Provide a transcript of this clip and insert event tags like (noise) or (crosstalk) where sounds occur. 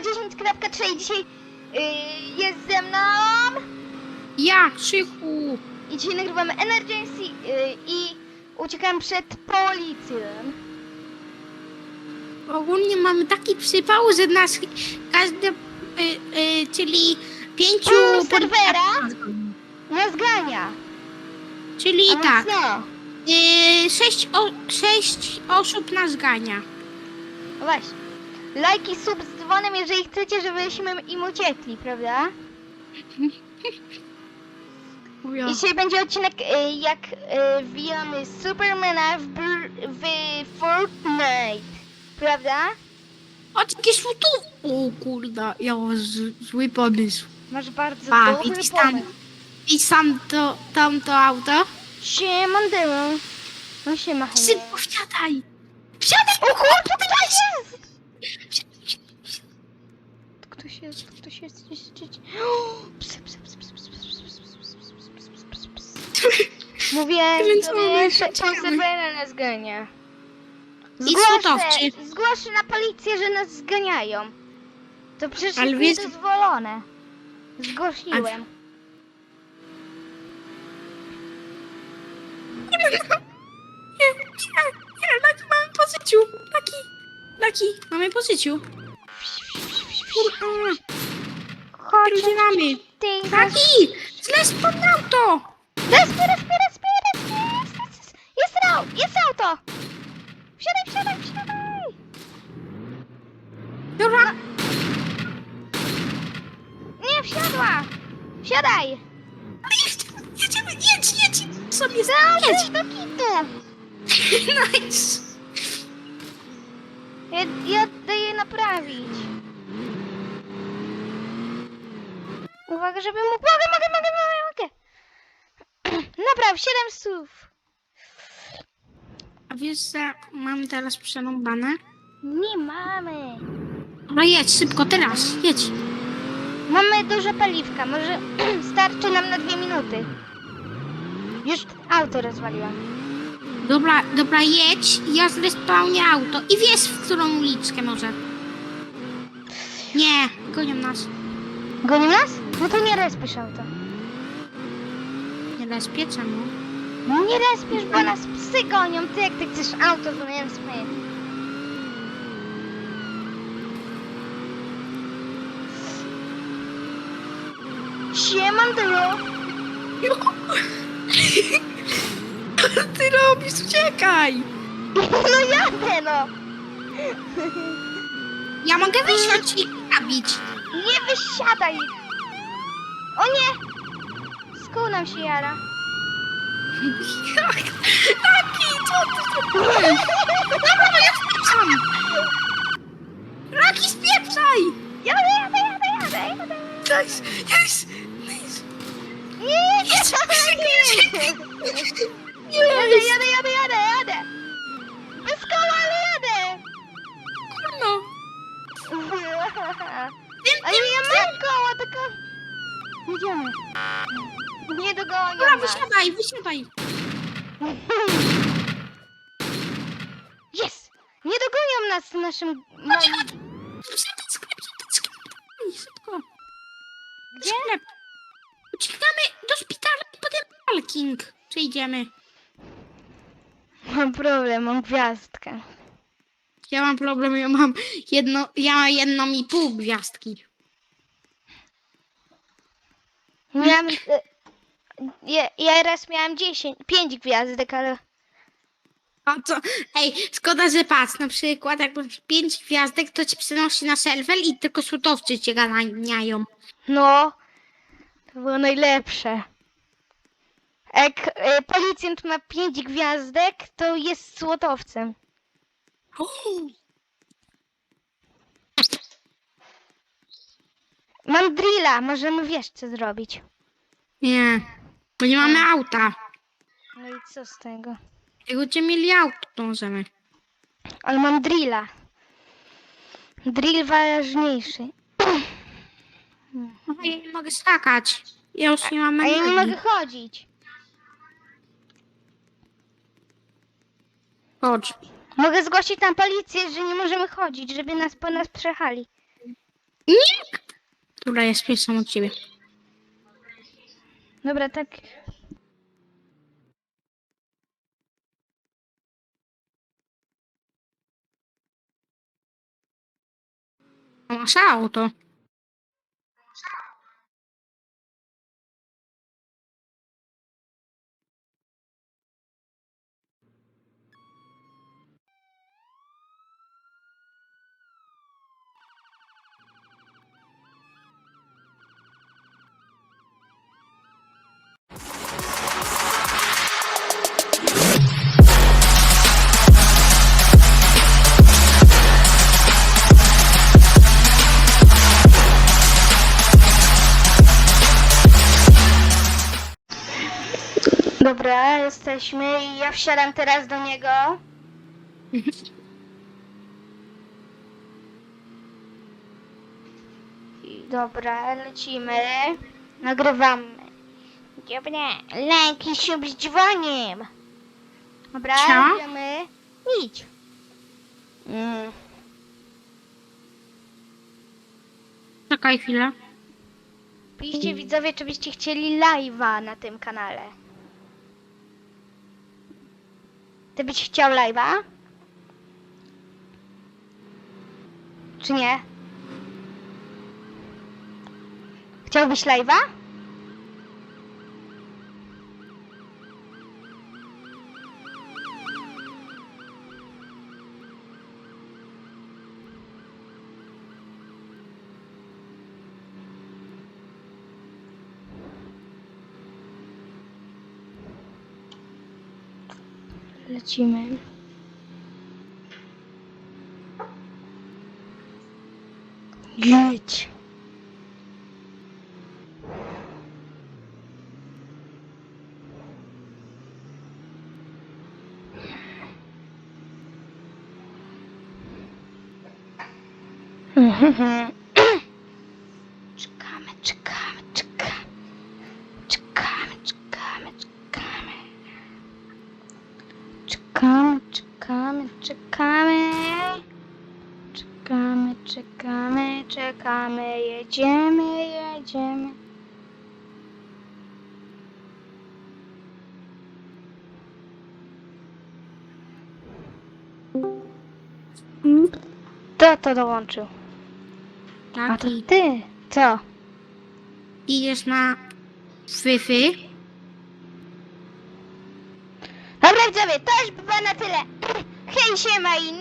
10.3 i dzisiaj yy, jest ze mną Ja, Krzychu. i dzisiaj nagrywamy Emergency yy, i uciekam przed policją. Ogólnie mamy taki przypał, że nas każdy, y, y, czyli pięciu... Serwera nas gania. Czyli A więc tak, No, y, sześć, o, sześć osób nas gania. właśnie. Lajki, sub z dzwonem, jeżeli chcecie, żebyśmy im uciekli, prawda? I dzisiaj będzie odcinek, y, jak y, wbijamy Supermana w, br- w Fortnite, prawda? O, takie. O kurde, ja mam z, zły pomysł. Masz bardzo Pa, dobry widzisz tam, pomysł. widzisz tam to, tam to auto? Siemandero. No siema. Szybko wsiadaj! Wsiadaj! O Mówię, sobie, mamy, że nas gania. I słodowczy. zgłoszę na policję, że nas zganiają. To przecież Ale jest wiesz- niedozwolone. Zgłosiłem. Nie, nie, nie, Laki mamy po życiu. Laki, Laki, mamy po życiu. Kurwa, Chodź, Rozdzielamy. ty. Laki, zlez pod auto. Respie, respie, respie, jest, jest, au- jest auto! Wsiadaj, wsiadaj, wsiadaj! Dobra, Nie, wsiadła! Wsiadaj! jedziemy, jedź, jedź. Sobie jedź. Zajedź do kitu! (laughs) Nice. Ja, ja daję naprawić. Uwaga, żeby mógł... Mogę, mogę, mogę, mogę, mogę! (clears throat) Napraw, 7 słów. Wiesz, że mamy teraz przerąbane? Nie mamy. Dobra, jedź, szybko, teraz, jedź. Mamy dużo paliwka, może (clears throat) starczy nam na dwie minuty. Już auto rozwaliłam. Dobra, dobra, jedź, ja zrespawnię auto i wiesz, w którą uliczkę może. Nie, gonią nas. Gonią nas? No to nie respisz auto. Nie bezpieczę, no. No nie respisz, bo nas psy gonią. Ty jak ty chcesz auto zamiast my. Siemandero! Co ty robisz? Uciekaj! No jadę no! Ja mogę wysiąść i zabić. Nie wysiadaj! O nie! Skół nam się jara. Taki, co ty zrobiłeś? Dobra, ja spieprzam! Raki, spieprzaj! Jadę, jadę, jadę, jadę, jadę! Nice, nice, nice. Nie! Jadę, jadę, jadę, jadę, jadę! Bez koła, ale jadę! No. (laughs) Ale ja mam koło, tylko... Jedziemy. Nie dogonią Dobra, nas. wysiadaj, wysiadaj. Jest! Nie dogonią nas w naszym moim... Sklep, sklep, sklep, sklep. Szybko. Gdzie? Sklep. Uciekamy do szpitala i potem parking. Przejdziemy. Mam problem, mam gwiazdkę. Ja mam problem, ja mam jedno, ja mam jedną i pół gwiazdki. Miałem... e, Ja, ja raz miałem 10, 5 gwiazdek, ale... A to, ej, szkoda, że patrz, na przykład jak masz pięć gwiazdek, to cię przenosi na serwer i tylko sutowcy cię ganiają. No, to było najlepsze. Jak e, policjant ma 5 gwiazdek, to jest złotowcem. Mam drilla, możemy wiesz co zrobić. Nie, bo nie mamy auta. No i co z tego? Jak będziemy mieli auto, to możemy. Ale mam drilla. Drill ważniejszy. Aha, ja nie mogę skakać. Ja już nie mam A ja nie energii. mogę chodzić. Chodź. Mogę zgłosić na policję, że nie możemy chodzić, żeby nas po nas przejechali. Dobra, jest pierwszą od ciebie. Dobra, tak. Masz auto. Dobra, jesteśmy i ja wsiadam teraz do niego. I Dobra, lecimy. Nagrywamy. Dobra, lęki się z dzwoniem. Dobra, Co? idziemy. Idź. Mm. Czekaj chwilę. Piszcie widzowie, czy byście chcieli live'a na tym kanale. Ty byś chciał live'a? Czy nie? Chciałbyś live'a? Lecimy. Jedź. Czekamy, czekamy, czekamy. Czekamy, czekamy, czekamy. Czekamy, czekamy, czekamy. Czekamy, czekamy. Jedziemy, jedziemy. Kto to dołączył? A to Taki. ty. Co? Idziesz na Wi-Fi. Dobra widzowie, to już by było na tyle. 괜찮아 있.